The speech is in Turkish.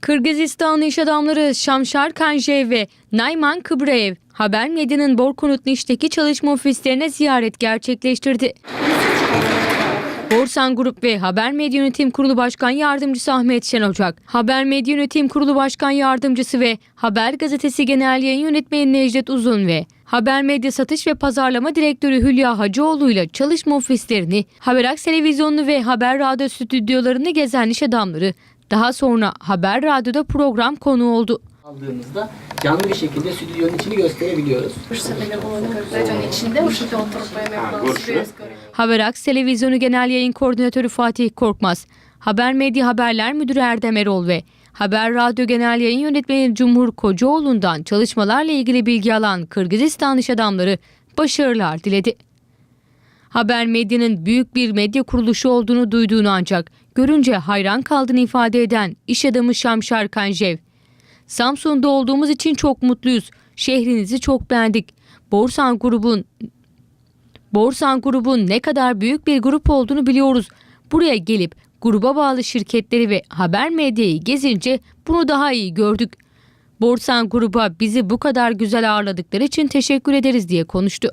Kırgızistanlı iş adamları Şamşar Kanjev ve Nayman Kıbraev Haber Medya'nın Borkunutniş'teki çalışma ofislerine ziyaret gerçekleştirdi. Korsan Grup ve Haber Medya Yönetim Kurulu Başkan Yardımcısı Ahmet Şen Ocak, Haber Medya Yönetim Kurulu Başkan Yardımcısı ve Haber Gazetesi Genel Yayın Yönetmeni Necdet Uzun ve Haber Medya Satış ve Pazarlama Direktörü Hülya Hacıoğlu ile çalışma ofislerini, Haberaks Televizyonunu ve Haber Radyo stüdyolarını gezen iş adamları daha sonra Haber Radyo'da program konuğu oldu. Aldığımızda canlı bir şekilde stüdyonun içini gösterebiliyoruz. Şu sene onun içinde bu şekilde oturup yemek Haberaks Televizyonu Genel Yayın Koordinatörü Fatih Korkmaz, Haber Medya Haberler Müdürü Erdem Erol ve Haber Radyo Genel Yayın Yönetmeni Cumhur Kocaoğlu'ndan çalışmalarla ilgili bilgi alan Kırgızistan iş adamları başarılar diledi. Haber medyanın büyük bir medya kuruluşu olduğunu duyduğunu ancak görünce hayran kaldığını ifade eden iş adamı Şamşar Kanjev. Samsun'da olduğumuz için çok mutluyuz. Şehrinizi çok beğendik. Borsan grubun Borsan grubun ne kadar büyük bir grup olduğunu biliyoruz. Buraya gelip gruba bağlı şirketleri ve haber medyayı gezince bunu daha iyi gördük. Borsan gruba bizi bu kadar güzel ağırladıkları için teşekkür ederiz diye konuştu.